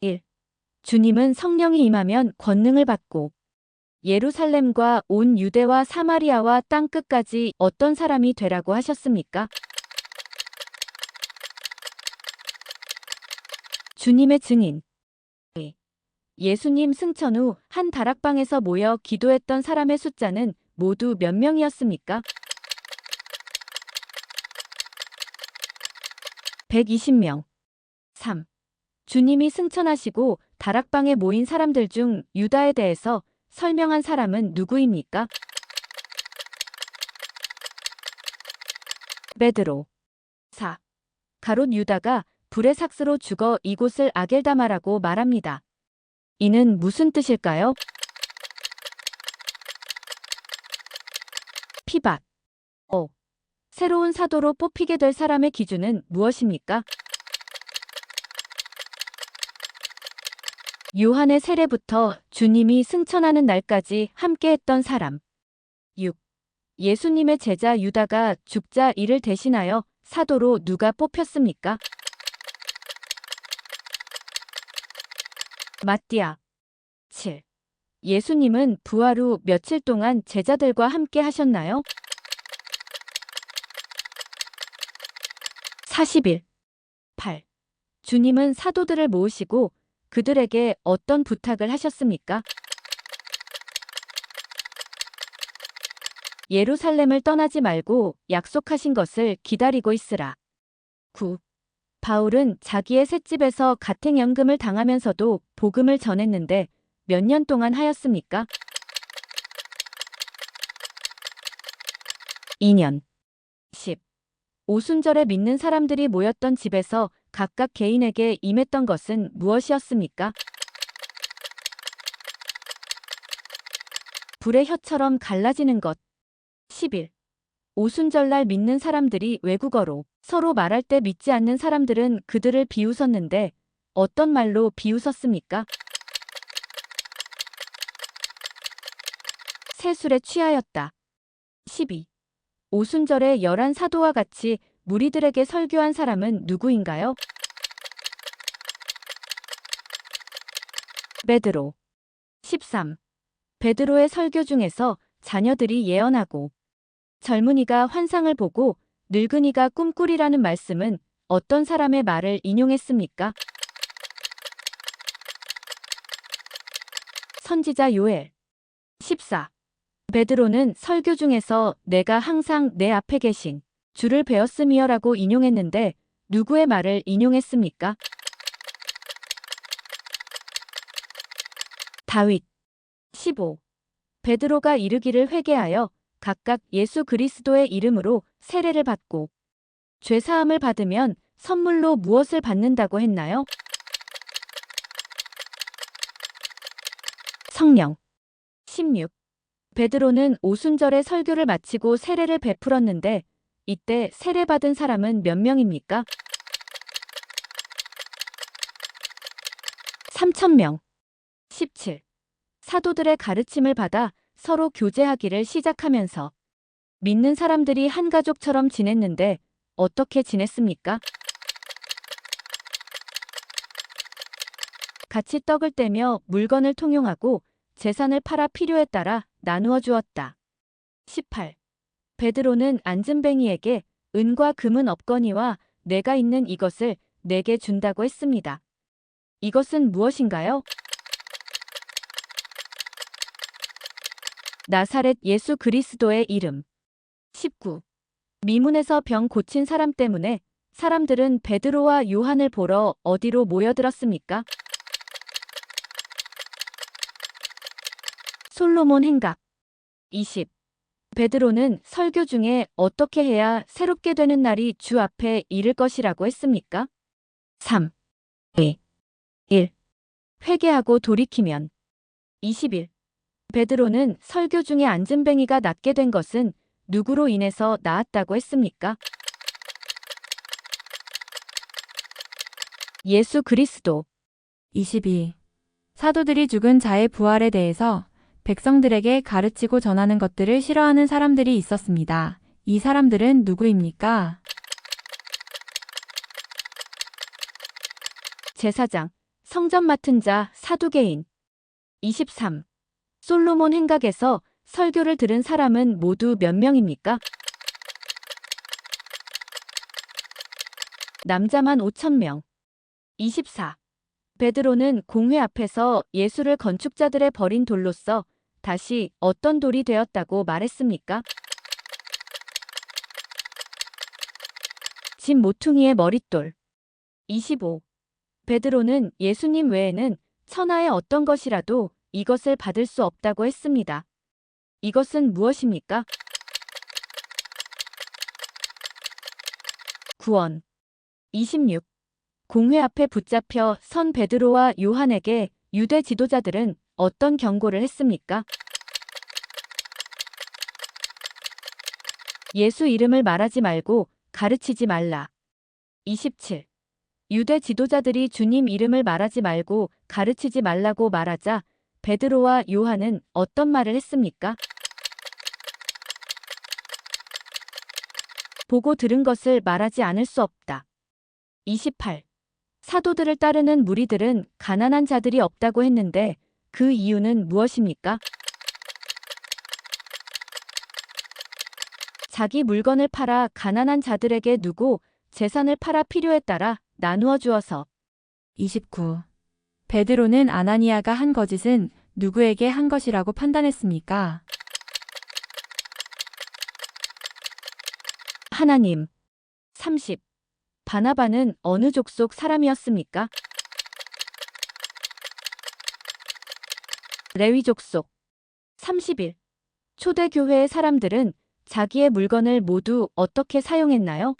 1. 주님은 성령이 임하면 권능을 받고 예루살렘과 온 유대와 사마리아와 땅 끝까지 어떤 사람이 되라고 하셨습니까? 주님의 증인. 네. 예수님 승천 후 한 다락방에서 모여 기도했던 사람의 숫자는 모두 몇 명이었습니까? 120명. 3. 주님이 승천하시고 다락방에 모인 사람들 중 유다에 대해서 설명한 사람은 누구입니까? 베드로. 4. 가롯 유다가 불의 삭스로 죽어 이곳을 아겔다마라고 말합니다. 이는 무슨 뜻일까요? 피박. 5. 새로운 사도로 뽑히게 될 사람의 기준은 무엇입니까? 요한의 세례부터 주님이 승천하는 날까지 함께했던 사람. 6. 예수님의 제자 유다가 죽자 이를 대신하여 사도로 누가 뽑혔습니까? 마띠아. 7. 예수님은 부활 후 며칠 동안 제자들과 함께 하셨나요? 40일. 8. 주님은 사도들을 모으시고 그들에게 어떤 부탁을 하셨습니까? 예루살렘을 떠나지 말고 약속하신 것을 기다리고 있으라. 9. 바울은 자기의 셋집에서 가택연금을 당하면서도 복음을 전했는데 몇 년 동안 하였습니까? 2년. 10. 오순절에 믿는 사람들이 모였던 집에서 각각 개인에게 임했던 것은 무엇이었습니까? 불의 혀처럼 갈라지는 것. 11. 오순절날 믿는 사람들이 외국어로 서로 말할 때 믿지 않는 사람들은 그들을 비웃었는데 어떤 말로 비웃었습니까? 세술에 취하였다. 12. 오순절에 열한 사도와 같이 무리들에게 설교한 사람은 누구인가요? 베드로. 13. 베드로의 설교 중에서 자녀들이 예언하고 젊은이가 환상을 보고 늙은이가 꿈꾸리라는 말씀은 어떤 사람의 말을 인용했습니까? 선지자 요엘. 14. 베드로는 설교 중에서 내가 항상 내 앞에 계신 주를 배웠음이여라고 인용했는데 누구의 말을 인용했습니까? 다윗 15. 베드로가 이르기를 회개하여 각각 예수 그리스도의 이름으로 세례를 받고 죄 사함을 받으면 선물로 무엇을 받는다고 했나요? 성령 16. 베드로는 오순절에 설교를 마치고 세례를 베풀었는데 이때 세례받은 사람은 몇 명입니까? 3천명 17. 사도들의 가르침을 받아 서로 교제하기를 시작하면서 믿는 사람들이 한 가족처럼 지냈는데 어떻게 지냈습니까? 같이 떡을 떼며 물건을 통용하고 재산을 팔아 필요에 따라 나누어 주었다. 18. 베드로는 안진뱅이에게 은과 금은 없거니와 내가 있는 이것을 내게 준다고 했습니다. 이것은 무엇인가요? 나사렛 예수 그리스도의 이름. 19. 미문에서 병 고친 사람 때문에 사람들은 베드로와 요한을 보러 어디로 모여들었습니까? 솔로몬 행각. 20. 베드로는 설교 중에 어떻게 해야 새롭게 되는 날이 주 앞에 이를 것이라고 했습니까? 3. 2. 1. 회개하고 돌이키면. 21. 베드로는 설교 중에 안진뱅이가 낫게 된 것은 누구로 인해서 나았다고 했습니까? 예수 그리스도. 22. 사도들이 죽은 자의 부활에 대해서 백성들에게 가르치고 전하는 것들을 싫어하는 사람들이 있었습니다. 이 사람들은 누구입니까? 제사장, 성전 맡은 자 사두개인 23. 솔로몬 행각에서 설교를 들은 사람은 모두 몇 명입니까? 남자만 5천 명. 24. 베드로는 공회 앞에서 예수를 건축자들의 버린 돌로써 다시 어떤 돌이 되었다고 말했습니까? 집 모퉁이의 머릿돌. 25. 베드로는 예수님 외에는 천하의 어떤 것이라도 이것을 받을 수 없다고 했습니다. 이것은 무엇입니까? 구원. 26. 공회 앞에 붙잡혀 선 베드로와 요한에게 유대 지도자들은 어떤 경고를 했습니까? 예수 이름을 말하지 말고 가르치지 말라. 27. 유대 지도자들이 주님 이름을 말하지 말고 가르치지 말라고 말하자 베드로와 요한은 어떤 말을 했습니까? 보고 들은 것을 말하지 않을 수 없다. 28. 사도들을 따르는 무리들은 가난한 자들이 없다고 했는데 그 이유는 무엇입니까? 자기 물건을 팔아 가난한 자들에게 누고 재산을 팔아 필요에 따라 나누어 주어서 29. 베드로는 아나니아가 한 거짓은 누구에게 한 것이라고 판단했습니까? 하나님. 30. 바나바는 어느 족속 사람이었습니까? 레위 족 속. 31. 초대교회의 사람들은 자기의 물건을 모두 어떻게 사용했나요?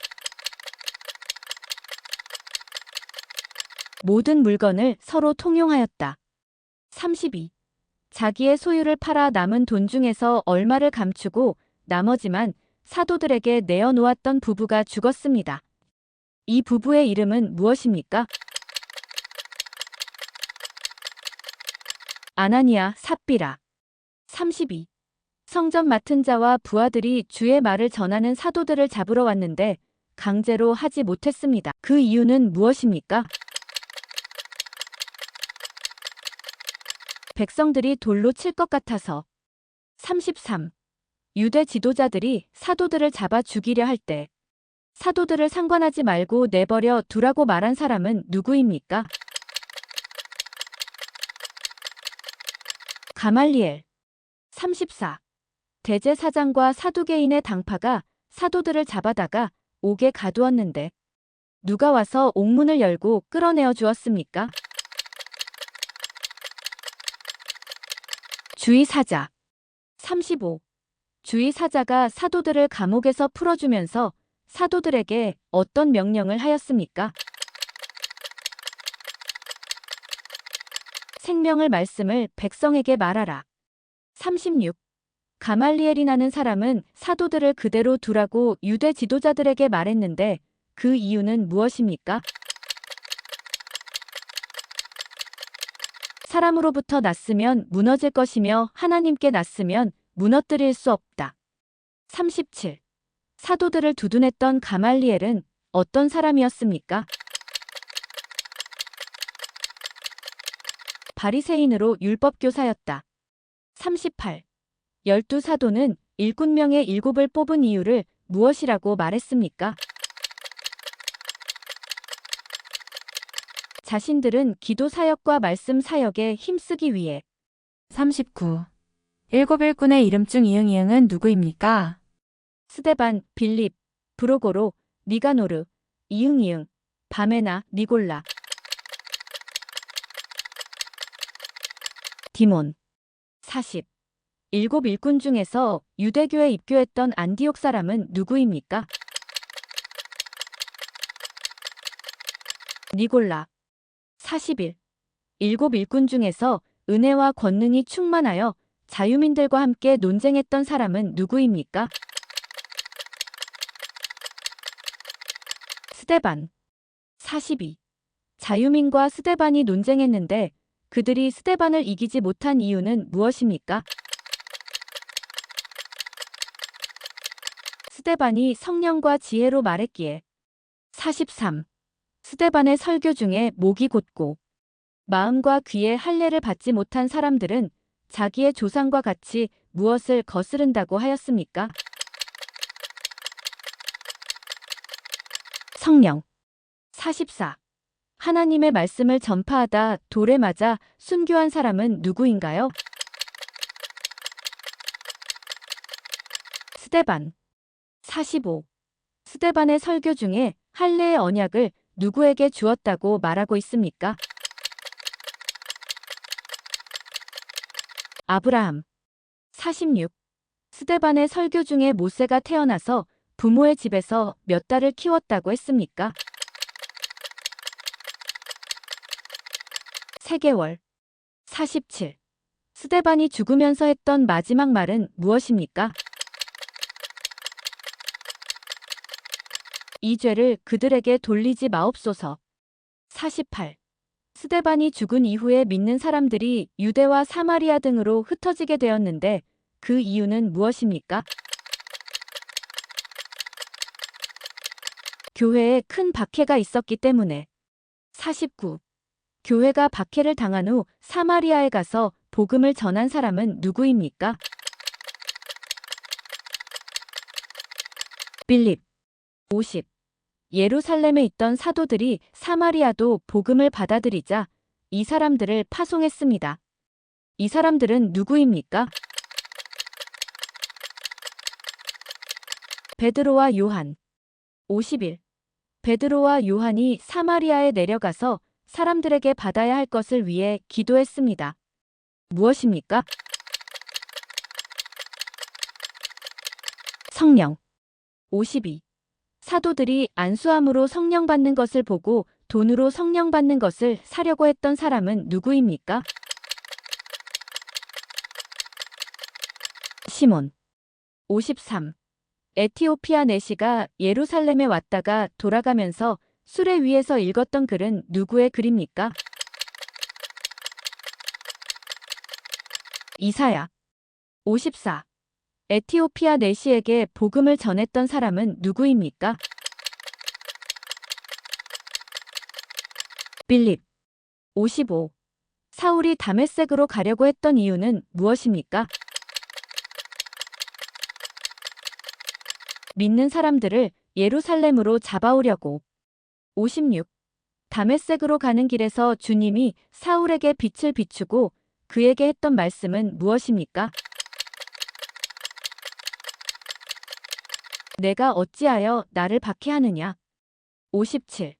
모든 물건을 서로 통용하였다. 32. 자기의 소유를 팔아 남은 돈 중에서 얼마를 감추고 나머지만 사도들에게 내어놓았던 부부가 죽었습니다. 이 부부의 이름은 무엇입니까? 아나니아, 삽비라. 32. 성전 맡은 자와 부하들이 주의 말을 전하는 사도들을 잡으러 왔는데 강제로 하지 못했습니다. 그 이유는 무엇입니까? 백성들이 돌로 칠 것 같아서. 33. 유대 지도자들이 사도들을 잡아 죽이려 할 때 사도들을 상관하지 말고 내버려 두라고 말한 사람은 누구입니까? 가말리엘 34. 대제사장과 사두개인의 당파가 사도들을 잡아다가 옥에 가두었는데 누가 와서 옥문을 열고 끌어내어 주었습니까? 주의사자 35. 주의사자가 사도들을 감옥에서 풀어주면서 사도들에게 어떤 명령을 하였습니까? 생명을 말씀을 백성에게 말하라. 36. 가말리엘이라는 사람은 사도들을 그대로 두라고 유대 지도자들에게 말했는데 그 이유는 무엇입니까? 사람으로부터 났으면 무너질 것이며 하나님께 났으면 무너뜨릴 수 없다. 37. 사도들을 두둔했던 가말리엘은 어떤 사람이었습니까? 바리새인으로 율법교사였다. 38. 열두 사도는 일곱 명의 일곱을 뽑은 이유를 무엇이라고 말했습니까? 자신들은 기도 사역과 말씀 사역에 힘쓰기 위해 39. 일곱 일꾼의 이름 중 이응 이응은 누구입니까? 스데반, 빌립, 브로고로, 니가노르, 이응 이응, 바메나, 니골라, 디몬. 40. 일곱 일꾼 중에서 유대교에 입교했던 안디옥 사람은 누구입니까? 니골라. 41. 일곱 일꾼 중에서 은혜와 권능이 충만하여 자유민들과 함께 논쟁했던 사람은 누구입니까? 스데반. 42. 자유민과 스데반이 논쟁했는데 그들이 스데반을 이기지 못한 이유는 무엇입니까? 스데반이 성령과 지혜로 말했기에. 43. 스데반의 설교 중에 목이 곧고 마음과 귀의 할례를 받지 못한 사람들은 자기의 조상과 같이 무엇을 거스른다고 하였습니까? 성령 44. 하나님의 말씀을 전파하다 돌에 맞아 순교한 사람은 누구인가요? 스데반 45. 스데반의 설교 중에 할례의 언약을 누구에게 주었다고 말하고 있습니까? 아브라함 46. 스데반의 설교 중에 모세가 태어나서 부모의 집에서 몇 달을 키웠다고 했습니까? 세개월 47. 스데반이 죽으면서 했던 마지막 말은 무엇입니까? 이 죄를 그들에게 돌리지 마옵소서. 48. 스데반이 죽은 이후에 믿는 사람들이 유대와 사마리아 등으로 흩어지게 되었는데 그 이유는 무엇입니까? 교회에 큰 박해가 있었기 때문에. 49. 교회가 박해를 당한 후 사마리아에 가서 복음을 전한 사람은 누구입니까? 빌립 50. 예루살렘에 있던 사도들이 사마리아도 복음을 받아들이자 이 사람들을 파송했습니다. 이 사람들은 누구입니까? 베드로와 요한 50일 베드로와 요한이 사마리아에 내려가서 사람들에게 받아야 할 것을 위해 기도했습니다. 무엇입니까? 성령 52. 사도들이 안수함으로 성령 받는 것을 보고 돈으로 성령 받는 것을 사려고 했던 사람은 누구입니까? 시몬 53. 에티오피아 내시가 예루살렘에 왔다가 돌아가면서 수레 위에서 읽었던 글은 누구의 글입니까? 이사야 54. 에티오피아 내시에게 복음을 전했던 사람은 누구입니까? 빌립 55. 사울이 다메섹으로 가려고 했던 이유는 무엇입니까? 믿는 사람들을 예루살렘으로 잡아오려고. 56. 다메섹으로 가는 길에서 주님이 사울에게 빛을 비추고 그에게 했던 말씀은 무엇입니까? 내가 어찌하여 나를 박해하느냐? 57.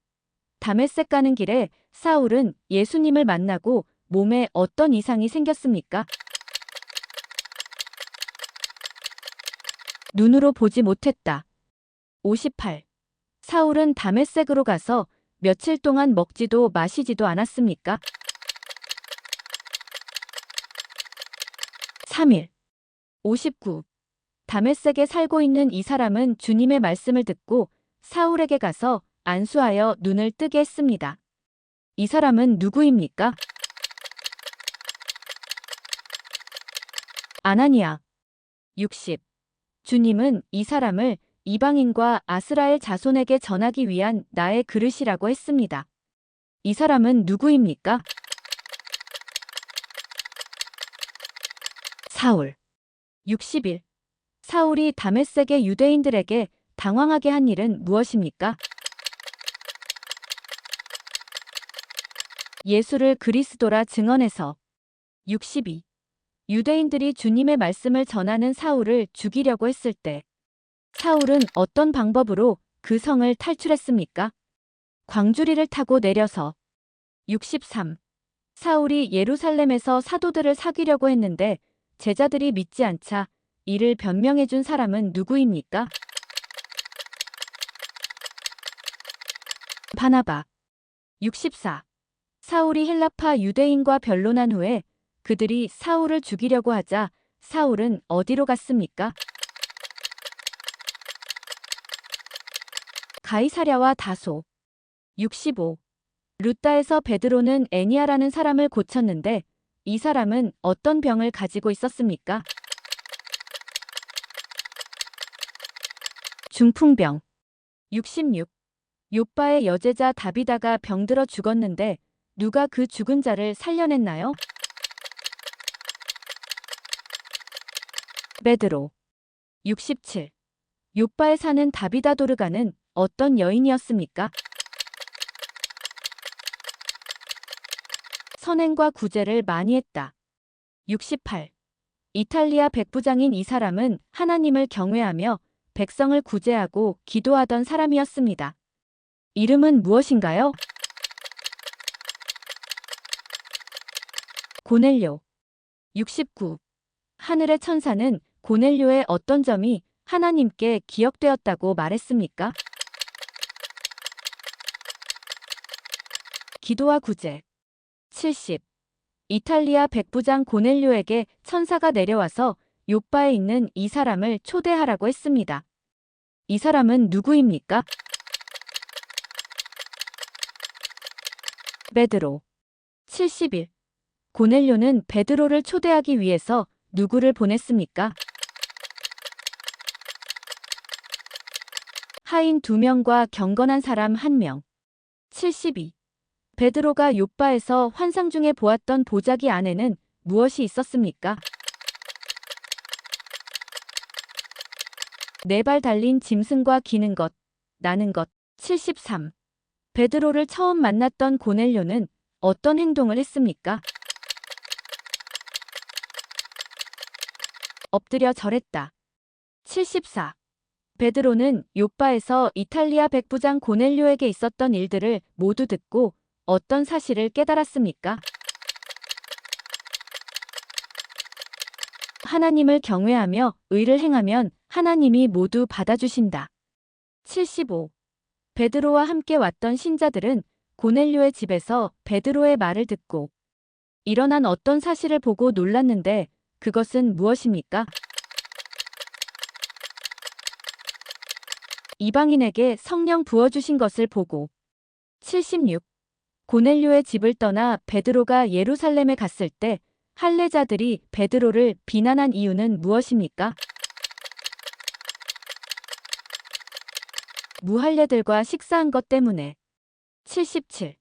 다메섹 가는 길에 사울은 예수님을 만나고 몸에 어떤 이상이 생겼습니까? 눈으로 보지 못했다. 58. 사울은 다메섹으로 가서 며칠 동안 먹지도 마시지도 않았습니까? 3일. 59. 다메섹에 살고 있는 이 사람은 주님의 말씀을 듣고 사울에게 가서 안수하여 눈을 뜨게 했습니다. 이 사람은 누구입니까? 아나니아 60. 주님은 이 사람을 이방인과 아스라엘 자손에게 전하기 위한 나의 그릇이라고 했습니다. 이 사람은 누구입니까? 사울 60일 사울이 다메섹의 유대인들에게 당황하게 한 일은 무엇입니까? 예수를 그리스도라 증언해서 62. 유대인들이 주님의 말씀을 전하는 사울을 죽이려고 했을 때 사울은 어떤 방법으로 그 성을 탈출했습니까? 광주리를 타고 내려서 63. 사울이 예루살렘에서 사도들을 사귀려고 했는데 제자들이 믿지 않자 이를 변명해 준 사람은 누구입니까? 바나바 64. 사울이 헬라파 유대인과 변론한 후에 그들이 사울을 죽이려고 하자 사울은 어디로 갔습니까? 가이사랴와 다소 65. 루따에서 베드로는 애니아라는 사람을 고쳤는데 이 사람은 어떤 병을 가지고 있었습니까? 중풍병 66. 요빠의 여제자 다비다가 병들어 죽었는데 누가 그 죽은 자를 살려냈나요? 베드로 67. 요빠에 사는 다비다 도르가는 어떤 여인이었습니까? 선행과 구제를 많이 했다. 68. 이탈리아 백부장인 이 사람은 하나님을 경외하며 백성을 구제하고 기도하던 사람이었습니다. 이름은 무엇인가요? 고넬료 69. 하늘의 천사는 고넬료의 어떤 점이 하나님께 기억되었다고 말했습니까? 기도와 구제 70. 이탈리아 백부장 고넬료에게 천사가 내려와서 요빠에 있는 이 사람을 초대하라고 했습니다. 이 사람은 누구입니까? 베드로 71. 고넬료는 베드로를 초대하기 위해서 누구를 보냈습니까? 하인 두 명과 경건한 사람 한 명. 72. 베드로가 요빠에서 환상 중에 보았던 보자기 안에는 무엇이 있었습니까? 네 발 달린 짐승과 기는 것, 나는 것. 73. 베드로를 처음 만났던 고넬료는 어떤 행동을 했습니까? 엎드려 절했다. 74. 베드로는 요빠에서 이탈리아 백부장 고넬료에게 있었던 일들을 모두 듣고 어떤 사실을 깨달았습니까? 하나님을 경외하며 의를 행하면 하나님이 모두 받아주신다. 75. 베드로와 함께 왔던 신자들은 고넬료의 집에서 베드로의 말을 듣고 일어난 어떤 사실을 보고 놀랐는데 그것은 무엇입니까? 이방인에게 성령 부어주신 것을 보고 76. 고넬료의 집을 떠나 베드로가 예루살렘에 갔을 때 할례자들이 베드로를 비난한 이유는 무엇입니까? 무할례들과 식사한 것 때문에 77.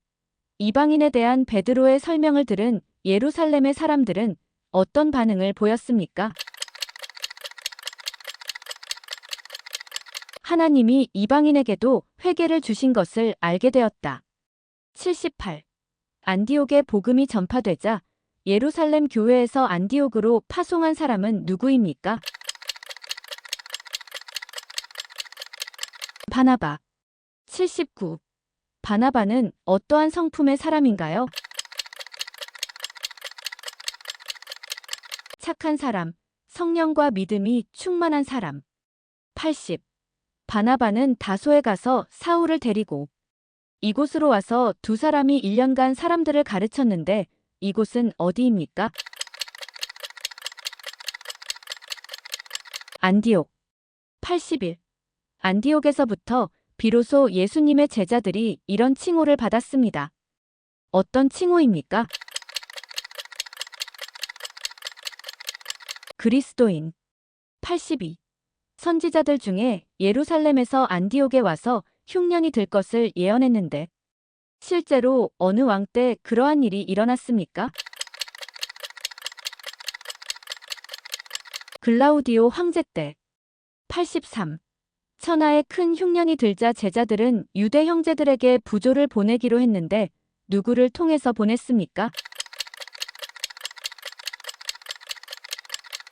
이방인에 대한 베드로의 설명을 들은 예루살렘의 사람들은 어떤 반응을 보였습니까? 하나님이 이방인에게도 회개를 주신 것을 알게 되었다. 78. 안디옥의 복음이 전파되자 예루살렘 교회에서 안디옥으로 파송한 사람은 누구입니까? 바나바 79. 바나바는 어떠한 성품의 사람인가요? 착한 사람, 성령과 믿음이 충만한 사람. 80. 바나바는 다소에 가서 사울을 데리고 이곳으로 와서 두 사람이 1년간 사람들을 가르쳤는데 이곳은 어디입니까? 안디옥 80일 안디옥에서부터 비로소 예수님의 제자들이 이런 칭호를 받았습니다. 어떤 칭호입니까? 그리스도인 82 선지자들 중에 예루살렘에서 안디옥에 와서 흉년이 들 것을 예언했는데 실제로 어느 왕 때 그러한 일이 일어났습니까? 글라우디오 황제 때 83. 천하에 큰 흉년이 들자 제자들은 유대 형제들에게 부조를 보내기로 했는데 누구를 통해서 보냈습니까?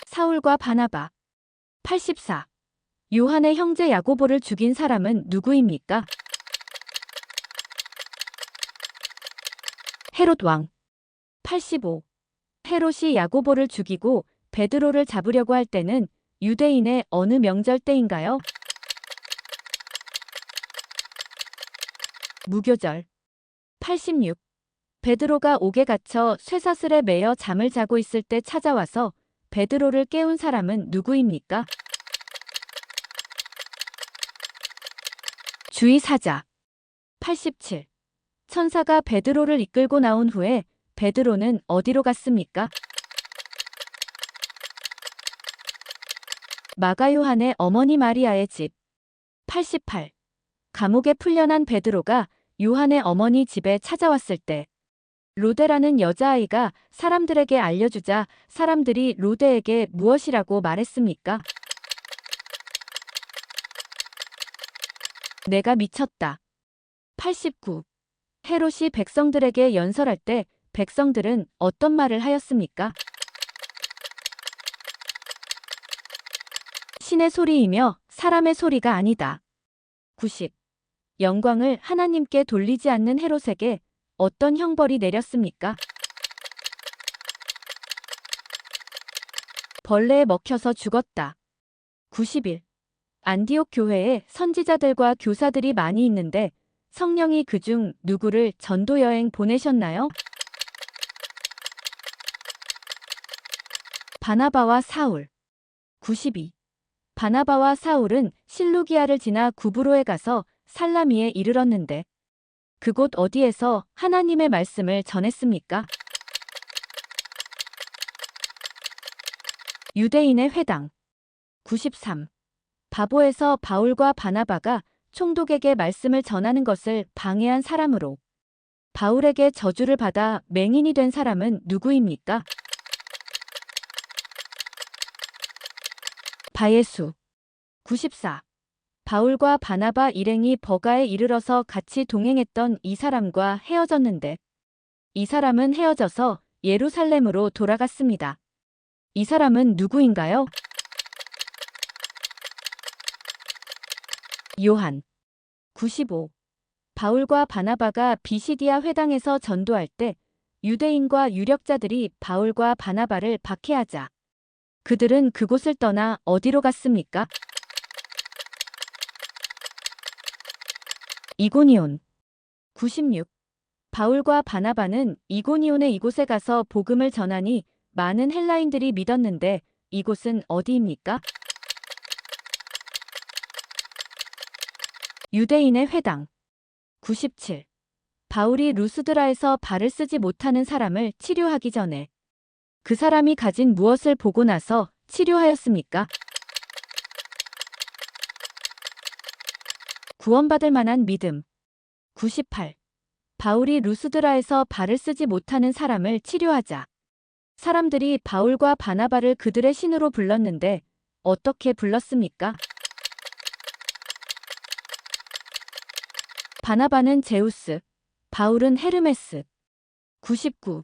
사울과 바나바 84. 요한의 형제 야고보를 죽인 사람은 누구입니까? 헤롯 왕 85. 헤롯이 야고보를 죽이고 베드로를 잡으려고 할 때는 유대인의 어느 명절 때인가요? 무교절 86. 베드로가 옥에 갇혀 쇠사슬에 매여 잠을 자고 있을 때 찾아와서 베드로를 깨운 사람은 누구입니까? 주의사자 87. 천사가 베드로를 이끌고 나온 후에 베드로는 어디로 갔습니까? 마가 요한의 어머니 마리아의 집 88. 감옥에 풀려난 베드로가 요한의 어머니 집에 찾아왔을 때 로데라는 여자아이가 사람들에게 알려주자 사람들이 로데에게 무엇이라고 말했습니까? 내가 미쳤다. 89. 헤롯이 백성들에게 연설할 때 백성들은 어떤 말을 하였습니까? 신의 소리이며 사람의 소리가 아니다. 90. 영광을 하나님께 돌리지 않는 헤롯에게 어떤 형벌이 내렸습니까? 벌레에 먹혀서 죽었다. 91. 안디옥 교회에 선지자들과 교사들이 많이 있는데 성령이 그중 누구를 전도 여행 보내셨나요? 바나바와 사울. 92. 바나바와 사울은 실루기아를 지나 구브로에 가서 살라미에 이르렀는데 그곳 어디에서 하나님의 말씀을 전했습니까? 유대인의 회당 93. 바보에서 바울과 바나바가 총독에게 말씀을 전하는 것을 방해한 사람으로 바울에게 저주를 받아 맹인이 된 사람은 누구입니까? 바예수 94. 바울과 바나바 일행이 버가에 이르러서 같이 동행했던 이 사람과 헤어졌는데 이 사람은 헤어져서 예루살렘으로 돌아갔습니다. 이 사람은 누구인가요? 요한 95. 바울과 바나바가 비시디아 회당에서 전도할 때 유대인과 유력자들이 바울과 바나바를 박해하자 그들은 그곳을 떠나 어디로 갔습니까? 이고니온 96. 바울과 바나바는 이고니온의 이곳에 가서 복음을 전하니 많은 헬라인들이 믿었는데 이곳은 어디입니까? 유대인의 회당 97. 바울이 루스드라에서 발을 쓰지 못하는 사람을 치료하기 전에 그 사람이 가진 무엇을 보고 나서 치료하였습니까? 구원받을 만한 믿음 98. 바울이 루스드라에서 발을 쓰지 못하는 사람을 치료하자 사람들이 바울과 바나바를 그들의 신으로 불렀는데 어떻게 불렀습니까? 바나바는 제우스, 바울은 헤르메스. 99.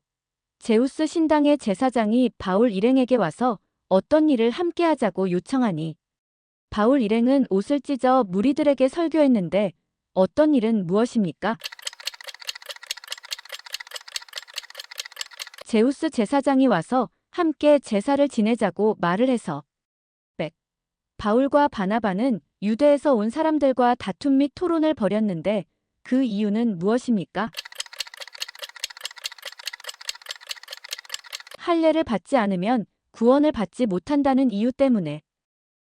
제우스 신당의 제사장이 바울 일행에게 와서 어떤 일을 함께 하자고 요청하니 바울 일행은 옷을 찢어 무리들에게 설교했는데 어떤 일은 무엇입니까? 제우스 제사장이 와서 함께 제사를 지내자고 말을 해서 100. 바울과 바나바는 유대에서 온 사람들과 다툼 및 토론을 벌였는데 그 이유는 무엇입니까? 할례를 받지 않으면 구원을 받지 못한다는 이유 때문에